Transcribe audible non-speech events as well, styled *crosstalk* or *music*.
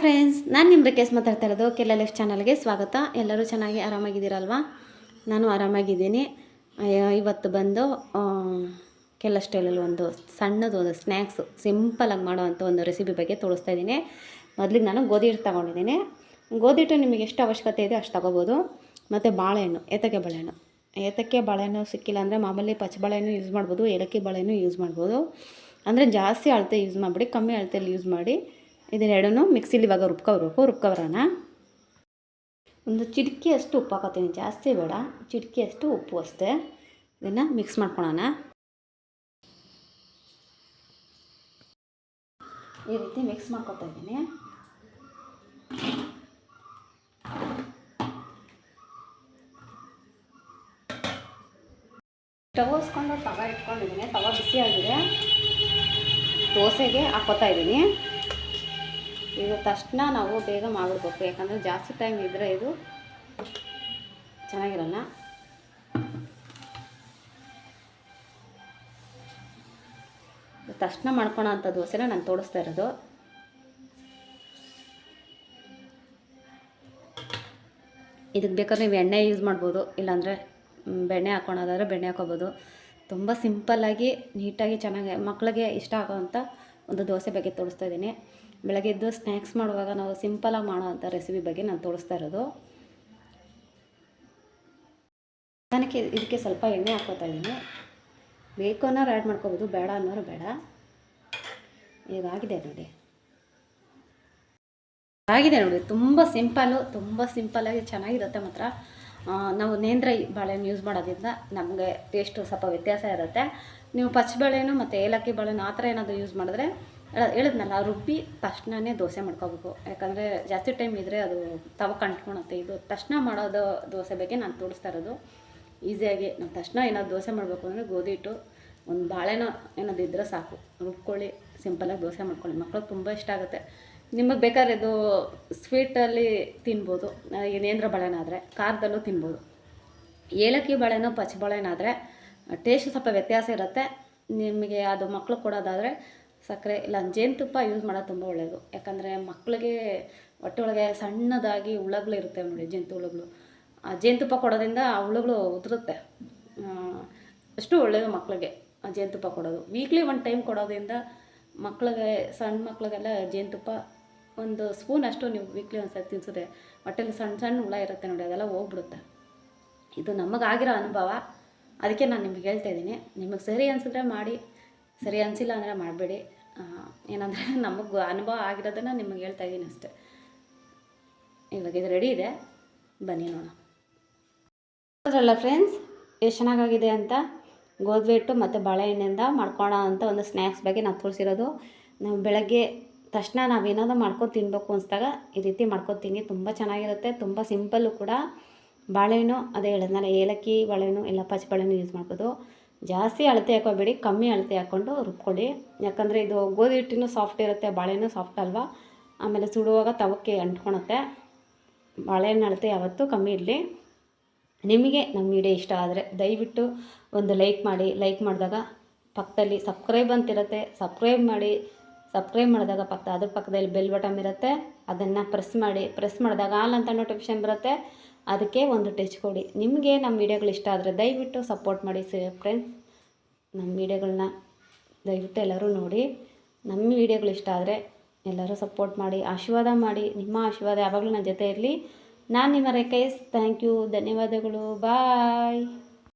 Friends ನಾನು ನಿಮ್ಮ ರಿಕೇಸ್ ಮಾತಾಡ್ತಾ ಇರೋದು ಕೆಲ ಲೈಫ್ ಚಾನಲ್ಗೆ ಸ್ವಾಗತ. ಎಲ್ಲರೂ ಚೆನ್ನಾಗಿ ಆರಾಮಾಗಿದ್ದೀರಲ್ವಾ? ನಾನು ಆರಾಮಾಗಿದ್ದೀನಿ. ಇವತ್ತು ಬಂದು ಕೆಲ ಸ್ಟೈಲಲ್ಲಿ ಒಂದು ಸಣ್ಣದು ಒಂದು ಸ್ನ್ಯಾಕ್ಸು ಸಿಂಪಲಾಗಿ ಮಾಡೋವಂಥ ಒಂದು ರೆಸಿಪಿ ಬಗ್ಗೆ ತೋರಿಸ್ತಾ ಇದ್ದೀನಿ. ಮೊದಲಿಗೆ ನಾನು ಗೋಧಿ ಹಿಟ್ಟು ತೊಗೊಂಡಿದ್ದೀನಿ. ಗೋಧಿ ಹಿಟ್ಟು ನಿಮಗೆ ಎಷ್ಟು ಅವಶ್ಯಕತೆ ಇದೆ ಅಷ್ಟು ತೊಗೋಬೋದು. ಮತ್ತು ಬಾಳೆಹಣ್ಣು, ಏತಕ್ಕೆ ಬಾಳೆಹಣ್ಣು? ಏತಕ್ಕೆ ಬಾಳೆಹಣ್ಣು ಸಿಕ್ಕಿಲ್ಲ ಅಂದರೆ ಮಾಮೂಲಿ ಪಚ್ಚಬಾಳೆಹಣ್ಣು ಯೂಸ್ ಮಾಡ್ಬೋದು, ಏಲಕ್ಕಿ ಬಾಳೆಹಣ್ಣು ಯೂಸ್ ಮಾಡ್ಬೋದು. ಅಂದರೆ ಜಾಸ್ತಿ ಅಳತೆ ಯೂಸ್ ಮಾಡಿಬಿಡಿ, ಕಮ್ಮಿ ಅಳತೆಯಲ್ಲಿ ಯೂಸ್ ಮಾಡಿ. ಇದನ್ನೆರಡನ್ನೂ ಮಿಕ್ಸಿಲಿ ಇವಾಗ ರುಬ್ಕೋಬೇಕು ರುಬ್ಕೊಬರೋಣ. ಒಂದು ಚಿಟಿಕೆಯಷ್ಟು ಉಪ್ಪು ಹಾಕೋತೀನಿ ಜಾಸ್ತಿ ಬೇಡ. ಚಿಟಿಕೆಯಷ್ಟು ಉಪ್ಪು ಅಷ್ಟೇ. ಇದನ್ನು ಮಿಕ್ಸ್ ಮಾಡ್ಕೊಳೋಣ. ಈ ರೀತಿ ಮಿಕ್ಸ್ ಮಾಡ್ಕೊತಾ ಇದ್ದೀನಿ. ಸ್ಟವ್ ಹಸ್ಕೊಂಡು ತವ ಇಟ್ಕೊಂಡಿದ್ದೀನಿ. ತವ ಬಿಸಿ ಆಗಿದೆ ದೋಸೆಗೆ ಹಾಕೋತಾ ಇದ್ದೀನಿ. ಇದು ತಕ್ಷಣ ನಾವು ಬೇಗ ಮಾಡಿಬಿಡ್ಬೇಕು. ಯಾಕಂದರೆ ಜಾಸ್ತಿ ಟೈಮ್ ಇದ್ದರೆ ಇದು ಚೆನ್ನಾಗಿರಲ್ಲ. ತಕ್ಷಣ ಮಾಡ್ಕೊಳೋ ಅಂಥ ದೋಸೆನ ನಾನು ತೋರಿಸ್ತಾ ಇರೋದು. ಇದಕ್ಕೆ ಬೇಕಾದ್ರೆ ನೀವು ಎಣ್ಣೆ ಯೂಸ್ ಮಾಡ್ಬೋದು. ಇಲ್ಲಾಂದರೆ ಬೆಣ್ಣೆ ಹಾಕ್ಕೊಳೋದಾದ್ರೆ ಬೆಣ್ಣೆ ಹಾಕೋಬೋದು. ತುಂಬ ಸಿಂಪಲ್ಲಾಗಿ ನೀಟಾಗಿ ಚೆನ್ನಾಗಿ ಮಕ್ಕಳಿಗೆ ಇಷ್ಟ ಆಗೋವಂಥ ಒಂದು ದೋಸೆ ಬಗ್ಗೆ ತೋರಿಸ್ತಾ ಇದ್ದೀನಿ. ಬೆಳಗ್ಗೆ ಎದ್ದು ಸ್ನ್ಯಾಕ್ಸ್ ಮಾಡುವಾಗ ನಾವು ಸಿಂಪಲಾಗಿ ಮಾಡೋವಂಥ ರೆಸಿಪಿ ಬಗ್ಗೆ ನಾನು ತೋರಿಸ್ತಾ ಇರೋದು. ನನಗೆ ಇದಕ್ಕೆ ಸ್ವಲ್ಪ ಎಣ್ಣೆ ಹಾಕ್ಕೋತಾ ಇದ್ದೀನಿ. ಬೇಕು ಅನ್ನೋರು ಆ್ಯಡ್ ಮಾಡ್ಕೋಬೋದು, ಬೇಡ ಅನ್ನೋರು ಬೇಡ. ಇವಾಗಿದೆ ನೋಡಿ. ಆಗಿದೆ ನೋಡಿ, ತುಂಬ ಸಿಂಪಲ್ಲು ತುಂಬ ಸಿಂಪಲ್ಲಾಗಿ ಚೆನ್ನಾಗಿರುತ್ತೆ ಮಾತ್ರ. ನಾವು ನೇಂದ್ರ ಬಾಳೆಹಣ್ಣು ಯೂಸ್ ಮಾಡೋದ್ರಿಂದ ನಮಗೆ ಟೇಸ್ಟು ಸ್ವಲ್ಪ ವ್ಯತ್ಯಾಸ ಇರುತ್ತೆ. ನೀವು ಪಚ್ಚ ಬಾಳೆಹಣ್ಣು ಮತ್ತು ಏಲಕ್ಕಿ ಬಾಳೆಹಣ್ಣು ಆ ಥರ ಏನಾದರೂ ಯೂಸ್ ಮಾಡಿದ್ರೆ ಹೇಳಿದ್ನಲ್ಲ ರುಬ್ಬಿ ತಕ್ಷಣನೇ ದೋಸೆ ಮಾಡ್ಕೋಬೇಕು. ಯಾಕಂದರೆ ಜಾಸ್ತಿ ಟೈಮ್ ಇದ್ದರೆ ಅದು ತವ ಕಂಟ್ಕೊಳುತ್ತೆ. ಇದು ತಕ್ಷಣ ಮಾಡೋದು ದೋಸೆ ಬಗ್ಗೆ ನಾನು ತೋರಿಸ್ತಾ ಇರೋದು. ಈಸಿಯಾಗಿ ನಾವು ತಕ್ಷಣ ಏನಾದ್ರು ದೋಸೆ ಮಾಡಬೇಕು ಅಂದರೆ ಗೋಧಿ ಹಿಟ್ಟು, ಒಂದು ಬಾಳೆನ ಏನಾದ್ರು ಇದ್ದರೆ ಸಾಕು. ರುಬ್ಕೊಳ್ಳಿ ಸಿಂಪಲಾಗಿ ದೋಸೆ ಮಾಡ್ಕೊಳ್ಳಿ. ಮಕ್ಕಳು ತುಂಬ ಇಷ್ಟ ಆಗುತ್ತೆ. ನಿಮಗೆ ಬೇಕಾದ್ರೆ ಇದು ಸ್ವೀಟಲ್ಲಿ ತಿನ್ಬೋದು. ಏನೇಂದ್ರ ಬಾಳೆನಾದರೆ, ಖಾರದಲ್ಲೂ ತಿನ್ಬೋದು. ಏಲಕ್ಕಿ ಬಾಳೆನೋ, ಪಚ್ಚ ಬಾಳೆನಾದರೆ ಟೇಸ್ಟ್ ಸ್ವಲ್ಪ ವ್ಯತ್ಯಾಸ ಇರುತ್ತೆ. ನಿಮಗೆ ಅದು ಮಕ್ಕಳು ಕೊಡೋದಾದರೆ ಸಕ್ಕರೆ, ಇಲ್ಲ ಜೇನುತುಪ್ಪ ಯೂಸ್ ಮಾಡೋದು ತುಂಬ ಒಳ್ಳೆಯದು ಯಾಕಂದರೆ ಮಕ್ಕಳಿಗೆ ಹೊಟ್ಟೆ ಒಳಗೆ ಸಣ್ಣದಾಗಿ ಹುಳಗಳು ಇರುತ್ತೆ ನೋಡಿ ಜಂತು ಹುಳುಗಳು. ಆ ಜೇನುತುಪ್ಪ ಕೊಡೋದ್ರಿಂದ ಆ ಹುಳುಗಳು ಉದುರುತ್ತೆ. ಅಷ್ಟು ಒಳ್ಳೆಯದು ಮಕ್ಕಳಿಗೆ ಆ ಜೇನುತುಪ್ಪ ಕೊಡೋದು. ವೀಕ್ಲಿ ಒನ್ ಟೈಮ್ ಕೊಡೋದ್ರಿಂದ ಮಕ್ಕಳಿಗೆ ಸಣ್ಣ ಮಕ್ಕಳಿಗೆಲ್ಲ ಜೇನುತುಪ್ಪ ಒಂದು ಸ್ಪೂನ್ ಅಷ್ಟು ನೀವು ವೀಕ್ಲಿ ಒಂದು ಸತಿ ತಿನ್ಸಿದ್ರೆ ಹೊಟ್ಟೆಲಿ ಸಣ್ಣ ಸಣ್ಣ ಹುಳ ಇರುತ್ತೆ ನೋಡಿ, ಅದೆಲ್ಲ ಹೋಗ್ಬಿಡುತ್ತೆ. ಇದು ನಮಗಾಗಿರೋ ಅನುಭವ. ಅದಕ್ಕೆ ನಾನು ನಿಮ್ಗೆ ಹೇಳ್ತಾ ಇದ್ದೀನಿ. ನಿಮಗೆ ಸರಿ ಅನಿಸಿದ್ರೆ ಮಾಡಿ. ಸರಿ ಅನಿಸಿಲ್ಲ ಅಂದರೆ ಮಾಡಬೇಡಿ. ಏನಂದರೆ *laughs* ನಮಗೆ ಅನುಭವ ಆಗಿರೋದನ್ನು ನಿಮಗೆ ಹೇಳ್ತಾ ಇದ್ದೀನಿ ಅಷ್ಟೇ. ಇವಾಗ ಇದು ರೆಡಿ ಇದೆ. ಬನ್ನಿ ನೋಡೋಣ. ಫ್ರೆಂಡ್ಸ್ ಎಷ್ಟು ಚೆನ್ನಾಗಾಗಿದೆ ಅಂತ. ಗೋಧಿ ಹಿಟ್ಟು ಮತ್ತು ಬಾಳೆಹಣ್ಣಿಂದ ಮಾಡ್ಕೊಳ್ಳೋ ಅಂತ ಒಂದು ಸ್ನ್ಯಾಕ್ಸ್ ಬಗ್ಗೆ ನಾವು ತೋರಿಸಿರೋದು. ನಾವು ಬೆಳಗ್ಗೆ ತಕ್ಷಣ ನಾವೇನಾದ್ರು ಮಾಡ್ಕೊಂಡು ತಿನ್ನಬೇಕು ಅನಿಸ್ದಾಗ ಈ ರೀತಿ ಮಾಡ್ಕೊತೀನಿ ತುಂಬ ಚೆನ್ನಾಗಿರುತ್ತೆ. ತುಂಬ ಸಿಂಪಲ್ಲು ಕೂಡ. ಬಾಳೆಹಣ್ಣು, ಅದೇ ಹೇಳಿದ್ನಲ್ಲ, ಏಲಕ್ಕಿ, ಬಾಳೆಹಣ್ಣು ಇಲ್ಲ ಪಚ್ಚ ಬಾಳೆಹಣ್ಣು ಯೂಸ್ ಮಾಡ್ಬೋದು. ಜಾಸ್ತಿ ಅಳತೆ ಹಾಕೋಬೇಡಿ ಕಮ್ಮಿ ಅಳತೆ ಹಾಕ್ಕೊಂಡು ರುಬ್ಕೊಳ್ಳಿ. ಯಾಕಂದರೆ ಇದು ಗೋಧಿ ಹಿಟ್ಟಿನೂ ಸಾಫ್ಟ್ ಇರುತ್ತೆ, ಬಾಳೆಹಣ್ಣು ಸಾಫ್ಟ್ ಅಲ್ವಾ? ಆಮೇಲೆ ಸುಡುವಾಗ ತವಕ್ಕೆ ಅಂಟ್ಕೊಳತ್ತೆ ಬಾಳೆಹಣ್ಣು ಅಳತೆ ಯಾವತ್ತೂ ಕಮ್ಮಿ ಇರಲಿ. ನಿಮಗೆ ನಮ್ಮ ವಿಡಿಯೋ ಇಷ್ಟ ಆದರೆ ದಯವಿಟ್ಟು ಒಂದು ಲೈಕ್ ಮಾಡಿ. ಲೈಕ್ ಮಾಡಿದಾಗ ಪಕ್ಕದಲ್ಲಿ ಸಬ್ಸ್ಕ್ರೈಬ್ ಅಂತಿರುತ್ತೆ ಸಬ್ಸ್ಕ್ರೈಬ್ ಮಾಡಿ. ಸಬ್ಸ್ಕ್ರೈಬ್ ಮಾಡಿದಾಗ ಪಕ್ಕ ಅದ್ರ ಪಕ್ಕದಲ್ಲಿ ಬೆಲ್ ಬಟನ್ ಇರುತ್ತೆ. ಅದನ್ನು ಪ್ರೆಸ್ ಮಾಡಿ. ಪ್ರೆಸ್ ಮಾಡಿದಾಗ ಆಲ್ ಅಂತ ನೋಟಿಫಿಕೇಶನ್ ಬರುತ್ತೆ. ಅದಕ್ಕೆ ಒಂದು ಟಚ್ ಕೊಡಿ. ನಿಮಗೆ ನಮ್ಮ ವಿಡಿಯೋಗಳು ಇಷ್ಟ ಆದರೆ ದಯವಿಟ್ಟು ಸಪೋರ್ಟ್ ಮಾಡಿ ಫ್ರೆಂಡ್ಸ್ ನಮ್ಮ ವಿಡಿಯೋಗಳನ್ನ ದಯವಿಟ್ಟು ಎಲ್ಲರೂ ನೋಡಿ. ನಮ್ಮ ವಿಡಿಯೋಗಳು ಇಷ್ಟ ಆದರೆ ಎಲ್ಲರೂ ಸಪೋರ್ಟ್ ಮಾಡಿ, ಆಶೀರ್ವಾದ ಮಾಡಿ, ನಿಮ್ಮ ಆಶೀರ್ವಾದ ಯಾವಾಗಲೂ ನನ್ನ ಜೊತೆ ಇರಲಿ. ನಾನು ನಿಮ್ಮ ರೆಕೈಸ್ ಥ್ಯಾಂಕ್ ಯು ಧನ್ಯವಾದಗಳು. ಬಾಯ್